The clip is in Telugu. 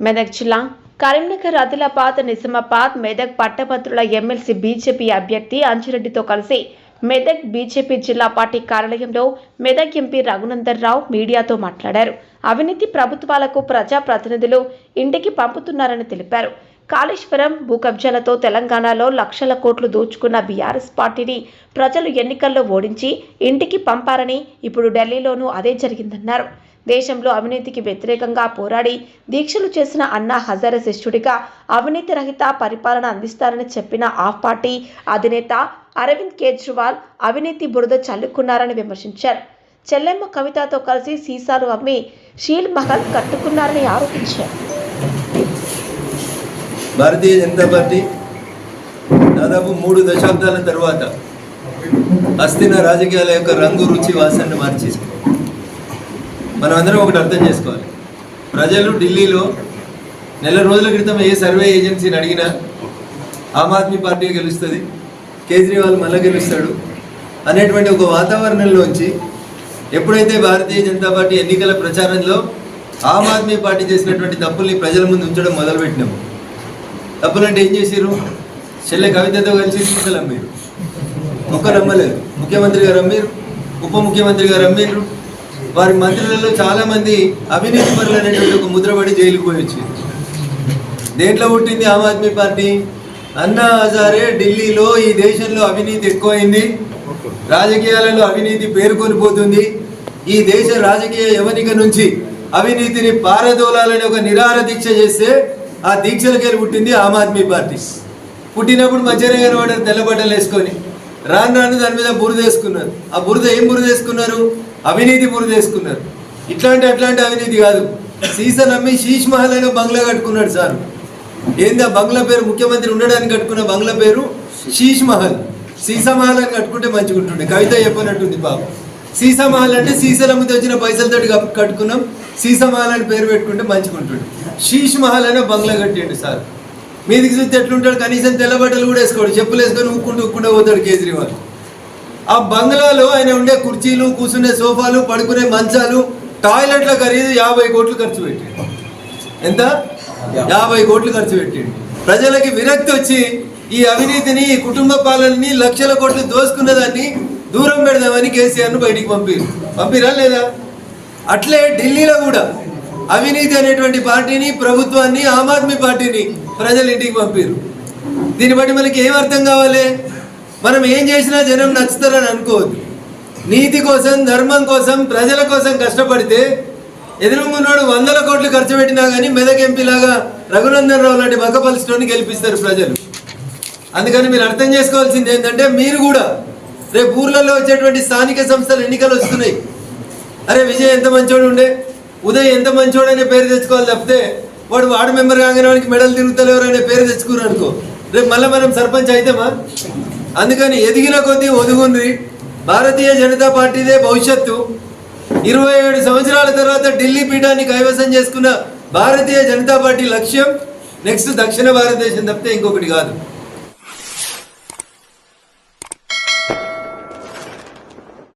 మెదక్ జిల్లా కరీంనగర్ ఆదిలాబాద్ నిజామాబాద్ మెదక్ పట్టభద్రుల ఎమ్మెల్సీ బీజేపీ అభ్యర్థి అంజిరెడ్డితో కలిసి మెదక్ బీజేపీ జిల్లా పార్టీ కార్యాలయంలో మెదక్ ఎంపీ రఘునందన్ రావు మీడియాతో మాట్లాడారు. అవినీతి ప్రభుత్వాలకు ప్రజా ప్రతినిధులు ఇంటికి పంపుతున్నారని తెలిపారు. కాళేశ్వరం భూ కబ్జాలతో తెలంగాణలో లక్షల కోట్లు దోచుకున్న బీఆర్ఎస్ పార్టీని ప్రజలు ఎన్నికల్లో ఓడించి ఇంటికి పంపారని ఇప్పుడు ఢిల్లీలోనూ అదే జరిగిందన్నారు. దేశంలో అవినీతికి వ్యతిరేకంగా పోరాడి దీక్షలు చేసిన అన్నా హజారే శిష్యుడిగా అవినీతి రహిత పరిపాలన అందిస్తారని చెప్పిన ఆఫ్ పార్టీ అధినేత అరవింద్ కేజ్రీవాల్ అవినీతి బురద చల్లుకున్నారని విమర్శించారు. చెల్లెమ్మ కవితతో కలిసి సీసాలు అమ్మి షీల్ మహల్ కట్టుకున్నారని ఆరోపించారు. భారతీయ జనతా పార్టీ దాదాపు మూడు దశాబ్దాల తర్వాత అస్థిన రాజకీయాల యొక్క రంగు రుచి వాసనను మార్చేసింది. మనమందరం ఒకటి అర్థం చేసుకోవాలి. ప్రజలు ఢిల్లీలో నెల రోజుల క్రితం ఏ సర్వే ఏజెన్సీని అడిగినా ఆమ్ ఆద్మీ పార్టీ గెలుస్తుంది కేజ్రీవాల్ మళ్ళీ గెలుస్తాడు అనేటువంటి ఒక వాతావరణంలోంచి ఎప్పుడైతే భారతీయ జనతా పార్టీ ఎన్నికల ప్రచారంలో ఆమ్ ఆద్మీ పార్టీ చేసినటువంటి తప్పుల్ని ప్రజల ముందు ఉంచడం మొదలుపెట్టినాము తప్పులంటే ఏం చేశారు చెల్లె కవితతో కలిసి సీసలు అమ్మారు ఒక్కరు అమ్మలేదు ముఖ్యమంత్రి గారు అమ్మారు ఉప ముఖ్యమంత్రి గారు అమ్మారు వారి మంత్రులలో చాలా మంది అవినీతి పరులు అనేటువంటి ఒక ముద్రపడి జైలుకు పోయి వచ్చింది. దేంట్లో పుట్టింది ఆమ్ ఆద్మీ పార్టీ? అన్నా హజారే ఢిల్లీలో ఈ దేశంలో అవినీతి ఎక్కువైంది. రాజకీయాలలో అవినీతి పేరుకొని పోతుంది ఈ దేశ రాజకీయ యవనిక నుంచి అవినీతిని పారదోలాలని ఒక నిరార దీక్ష చేస్తే ఆ దీక్షలకేరు పుట్టింది ఆమ్ ఆద్మీ పార్టీ. పుట్టినప్పుడు మంచిగా కనబడారు తెల్లబట్టలు వేసుకొని. రాను రాను దాని మీద బురద వేసుకున్నారు. ఆ బురద ఏం బురద వేసుకున్నారు? అవినీతి పూర్తి చేసుకున్నారు. ఇట్లాంటి అట్లాంటి అవినీతి కాదు. సీసన్ అమ్మి శీష్ మహల్ అయిన బంగ్లా కట్టుకున్నాడు సార్. ఏంది ఆ బంగ్లా పేరు? ముఖ్యమంత్రి ఉండడానికి కట్టుకున్న బంగ్లా పేరు శీష్ మహల్. సీసా మహల్ అని కట్టుకుంటే మంచిగా ఉంటుండే. కవిత చెప్పనట్టుంది బాబు సీసా మహల్ అంటే సీసాల ముందు వచ్చిన పైసలతో కట్టుకున్నాం. సీసా మహల్ అని పేరు పెట్టుకుంటే మంచిగా ఉంటుండే. శీష్ మహల్ అనే బంగ్లా కట్టిండు సార్. మీదికి చూస్తే ఎట్లుంటాడు? కనీసం తెల్లబట్టలు కూడా వేసుకోడు. చెప్పులు వేసుకొని ఉక్కుంటూ ఉక్కుంటూ పోతాడు కేజ్రీవాల్. ఆ బంగ్లాలో ఆయన ఉండే కుర్చీలు కూర్చునే సోఫాలు పడుకునే మంచాలు టాయిలెట్ల ఖరీదు యాభై కోట్లు ఖర్చు పెట్టాడు. ఎంత? యాభై కోట్లు ఖర్చు పెట్టాడు. ప్రజలకి విరక్తి వచ్చి ఈ అవినీతిని ఈ కుటుంబ పాలనని లక్షల కోట్లు దోసుకున్నదాన్ని దూరం పెడదామని కేసీఆర్ను బయటికి పంపారు. పంపిరా లేదా? అట్లే ఢిల్లీలో కూడా అవినీతి అనేటువంటి పార్టీని ప్రభుత్వాన్ని ఆమ్ ఆద్మీ పార్టీని ప్రజలు ఇంటికి పంపారు. దీన్ని బట్టి మనకి ఏం అర్థం కావాలి? మనం ఏం చేసినా జనం నచ్చుతారని అనుకోవద్దు. నీతి కోసం ధర్మం కోసం ప్రజల కోసం కష్టపడితే ఎదురుమున్నాడు వందల కోట్లు ఖర్చు పెట్టినా కానీ మెదక్ ఎంపీలాగా రఘునందన్ రావు లాంటి బక్కపలిస్టోని గెలిపిస్తారు ప్రజలు. అందుకని మీరు అర్థం చేసుకోవాల్సింది ఏంటంటే మీరు కూడా రేపు ఊర్లలో వచ్చేటువంటి స్థానిక సంస్థల ఎన్నికలు వస్తున్నాయి. అరే విజయ్ ఎంత మంచోడు ఉండే? ఉదయ్ ఎంత మంచోడు అనే పేరు తెచ్చుకోవాలి తప్పితే వాడు వార్డు మెంబర్ కాగానే వాడికి మెడల్ తిరుగుతలేవరు అనే పేరు తెచ్చుకున్నారు అనుకో. రేపు మళ్ళీ మనం సర్పంచ్ అయితేమా? అందుకని ఎదిగిన కొద్దీ ఒదుగుంది భారతీయ జనతా పార్టీదే భవిష్యత్తు. ఇరవై ఏడు సంవత్సరాల తర్వాత ఢిల్లీ పీఠాన్ని కైవసం చేసుకున్న భారతీయ జనతా పార్టీ లక్ష్యం నెక్స్ట్ దక్షిణ భారతదేశం తప్పితే ఇంకొకటి కాదు.